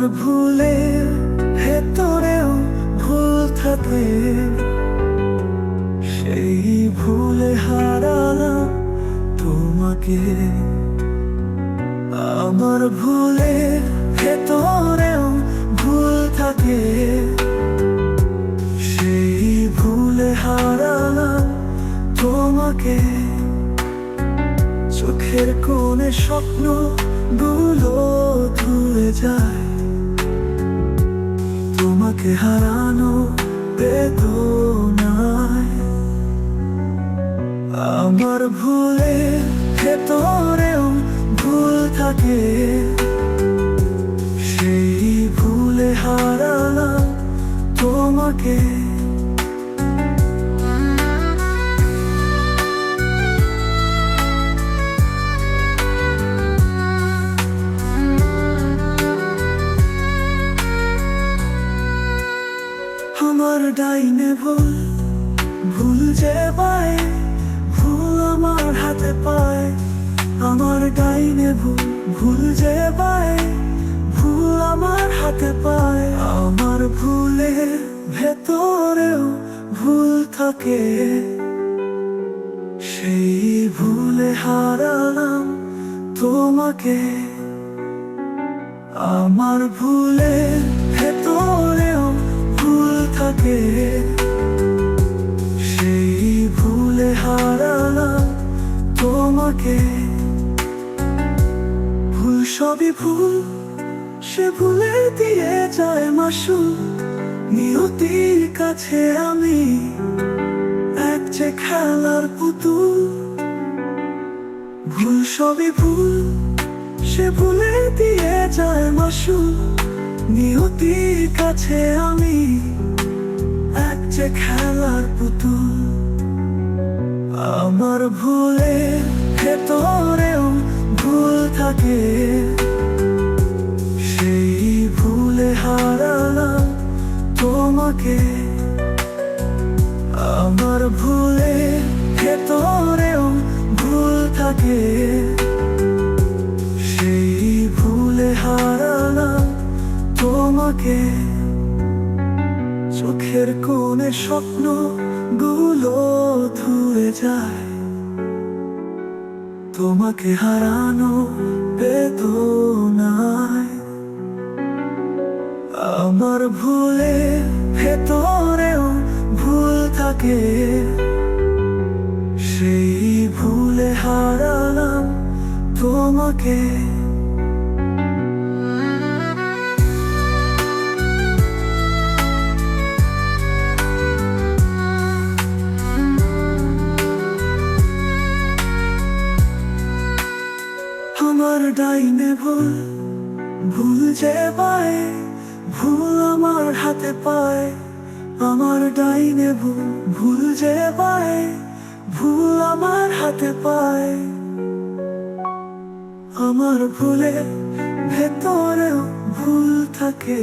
আমার ভুলে ভেতরেও ভুল থাকে সেই ভুলে হারালাম তোমাকে। আমার ভুলে ভেতরেও ভুল থাকে। সেই ভুলে হারালাম তোমাকে। চোখের কোণে স্বপ্নগুলো ধুয়ে যায়। তোমাকে হারানো বেদনায়। আমার ভুলে ভেতরেও ভুল থাকে। সেই ভুলে হারালাম তোমাকে। ডাইনে ভুল ভুল যে পায়, ভুল আমার হাতে পায়। আমার ডাইনে ভুল ভুল যে পায়, ভুল আমার হাতে পায়। আমার ভুলে ভেতরেও ভুল থাকে। সেই ভুলে হারালাম তোমাকে। আমার ভুলে ভেতরেও থাকে সেই ভুলে হারালাম তোমাকে। ভুল সবই ভুল, সে ভুলে দিয়ে যায় মাসু নিয়তির কাছে আমি এক যে খেলার পুতুল। ভুল সবই ভুল, সে ভুলে দিয়ে যায় মাসু নিয়তির কাছে আমি যে খেলার পুতুল, আমার ভুলে ভেতরেও ভুল থাকে। সেই ভুলে হারালাম তোমাকে, আমার ভুলে ভেতরেও ভুল থাকে। সেই ভুলে হারালাম তোমাকে। চোখের কোণে স্বপ্নগুলো ধুয়ে যায়। তোমাকে হারানো বেদনায়। আমার ভুলে ভেতরেও ভুল থাকে। সেই ভুলে হারালাম তোমাকে। ডাইনে ভুল ভুল যে পায়, ভুল আমার হাতে পায়। আমার ডাইনে ভুল ভুল যে পায়, ভুল আমার হাতে পায়। আমার ভুলে ভেতরেও ভুল থাকে।